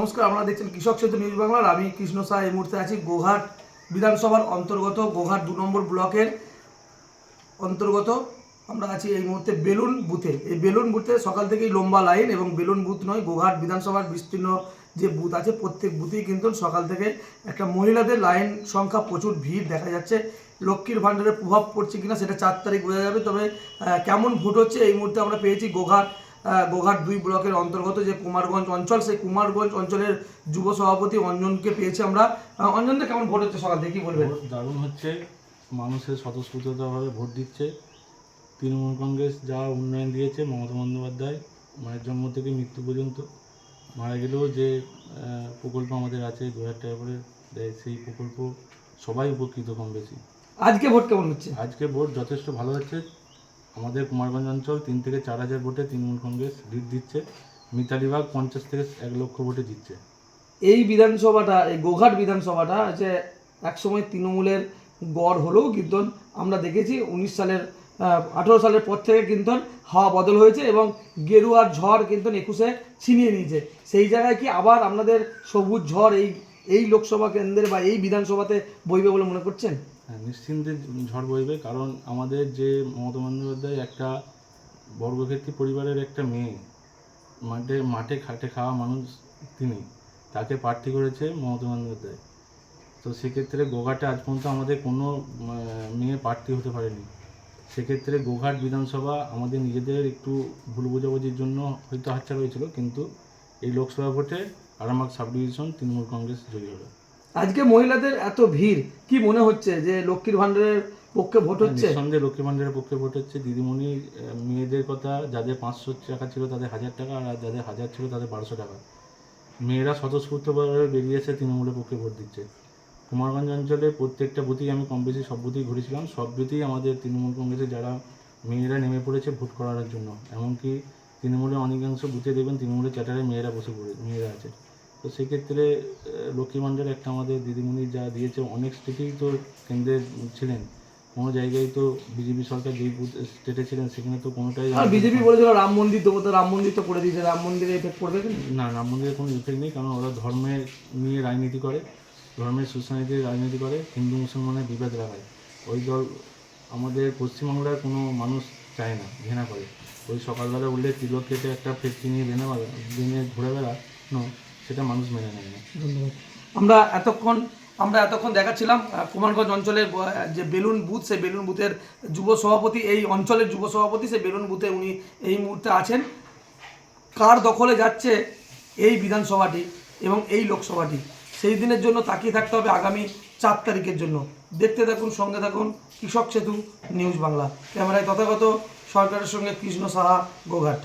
নমস্কার, আপনারা দেখছেন কৃষক সেতু নিউজ বাংলার আমি কৃষ্ণ শাহ এই মুহূর্তে আছি গোঘাট বিধানসভার অন্তর্গত, গোঘাট দু নম্বর ব্লকের অন্তর্গত। আমরা আছি এই মুহূর্তে বেলুন বুথে। এই বেলুন বুথে সকাল থেকেই লম্বা লাইন এবং বেলুন বুথ নয়, গোঘাট বিধানসভার বিস্তীর্ণ যে বুথ আছে, প্রত্যেক বুথেই কিন্তু সকাল থেকে একটা মহিলাদের লাইন সংখ্যা প্রচুর ভিড় দেখা যাচ্ছে। লক্ষ্মীর ভাণ্ডারের প্রভাব পড়ছে কিনা সেটা চার তারিখ বোঝা যাবে, তবে কেমন ভোট হচ্ছে এই মুহূর্তে আমরা পেয়েছি গোঘাট গোঘাট দুই ব্লকের অন্তর্গত যে কুমারগঞ্জ অঞ্চল সেই কুমারগঞ্জ অঞ্চলের যুব সভাপতি অঞ্জনকে পেয়েছি আমরা। আহ, অঞ্জনদা কেমন ভোট হচ্ছে সকাল থেকে? কি বলবেন? দারুণ হচ্ছে। মানুষের স্বতঃস্ফূর্তভাবে ভোট দিচ্ছে। তৃণমূল কংগ্রেস যা উন্নয়ন দিয়েছে মমতা বন্দ্যোপাধ্যায় মায়ের জন্ম থেকে মৃত্যু পর্যন্ত। মারা গেলেও যে প্রকল্প আমাদের আছে দু হাজার টাকা করে দেয় সেই প্রকল্প সবাই উপকৃত কম বেশি। আজকে ভোট কেমন হচ্ছে? আজকে ভোট যথেষ্ট ভালো হচ্ছে। আমাদের কুমারগঞ্জ অঞ্চল তিন থেকে চার হাজার ভোটে তৃণমূল কংগ্রেস লিড দিচ্ছে। মিতালিবাগ পঞ্চাশ থেকে এক লক্ষ ভোটে জিতছে। এই বিধানসভাটা, এই গোঘাট বিধানসভাটা যে একসময় তৃণমূলের গড় হলেও কিন্তু আমরা দেখেছি উনিশ সালের আঠেরো সালের পর থেকে কিন্তু হাওয়া বদল হয়েছে এবং গেরুয়ার ঝড় কিন্তু একুশে ছিনিয়ে নিয়েছে। সেই জায়গায় কি আবার আপনাদের সবুজ ঝড় এই এই লোকসভা কেন্দ্রে বা এই বিধানসভাতে বইবে বলে মনে করছেন? নিশ্চিন্তে ঝড় বইবে, কারণ আমাদের যে মমতা বন্দ্যোপাধ্যায় একটা বর্গক্ষেত্রী পরিবারের একটা মেয়ে, মাঠে মাঠে খাটে খাওয়া মানুষ তিনি, তাকে প্রার্থী করেছে মমতা বন্দ্যোপাধ্যায়। তো সেক্ষেত্রে গোঘাটে আজ পর্যন্ত আমাদের কোনো মেয়ে প্রার্থী হতে পারেনি। সেক্ষেত্রে গোঘাট বিধানসভা আমাদের নিজেদের একটু ভুল বোঝাবুঝির জন্য হয়তো হাতছাড়া হয়েছিল, কিন্তু এই লোকসভা ভোটে আরামবাগ সাব ডিভিশন তৃণমূল কংগ্রেস জয়ী হবে আজকে মহিলাদের এত ভিড় কি মনে হচ্ছে যে লক্ষ্মীর ভাণ্ডারের পক্ষে ভোট হচ্ছে? নিঃসন্দেহে লক্ষ্মী ভাণ্ডারের পক্ষে ভোট হচ্ছে। দিদিমণি মেয়েদের কথা যাদের পাঁচশো টাকা ছিল তাদের হাজার টাকা আর যাদের হাজার ছিল তাদের বারোশো টাকা। মেয়েরা স্বতঃস্ফূর্তভাবে বেরিয়ে এসে তৃণমূলের পক্ষে ভোট দিচ্ছে। কুমারগঞ্জ অঞ্চলে প্রত্যেকটা বুথেই আমি কম বেশি সব বুথেই ঘুরেছিলাম। সব বুথেই আমাদের তৃণমূল কংগ্রেসের যারা মেয়েরা নেমে পড়েছে ভোট করার জন্য। এমনকি তৃণমূলের অনেকাংশ বুথে দেখবেন তৃণমূলের চ্যাটারে মেয়েরা বসে পড়ে মেয়েরা আছে। তো সেক্ষেত্রে লক্ষ্মী ভাণ্ডার একটা আমাদের দিদিমণি যা দিয়েছে অনেক স্টেটেই তো কেন্দ্রে ছিলেন। কোনো জায়গায় তো বিজেপি সরকার যেই স্টেটে ছিলেন সেখানে তো কোনোটাই আর বিজেপি বলেছিল রাম মন্দির দেবো তো রাম মন্দির তো করে দিয়েছে। রাম মন্দিরে এফেক্ট পড়বে না? রাম মন্দিরের কোনো ইফেক্ট নেই কারণ ওরা ধর্মের নিয়ে রাজনীতি করে। ধর্মের সুসংহতির রাজনীতি করে হিন্দু মুসলমানের বিভেদ লাগায়। ওই দল আমাদের পশ্চিমবাংলার কোনো মানুষ চায় না ঘৃণা করে। ওই সকালবেলা উঠলে তিলক কেটে একটা ফেটকি নিয়ে বেনা দিনে ঘুরে বেড়ানো সেটা মানুষ মেনে নেয় না। ধন্যবাদ। আমরা এতক্ষণ আমরা এতক্ষণ দেখাচ্ছিলাম কুমারগঞ্জ অঞ্চলের যে বেলুন বুথ সেই বেলুন বুথের যুব সভাপতি এই অঞ্চলের যুব সভাপতি সেই বেলুন বুথে উনি এই মুহূর্তে আছেন। কার দখলে যাচ্ছে এই বিধানসভাটি এবং এই লোকসভাটি? সেই দিনের জন্য তাকিয়ে থাকতে হবে আগামী চার তারিখের জন্য। দেখতে থাকুন সঙ্গে থাকুন কৃষক সেতু নিউজ বাংলা। ক্যামেরায় তথাগত সরকারের সঙ্গে কৃষ্ণ সাহা গোঘাট।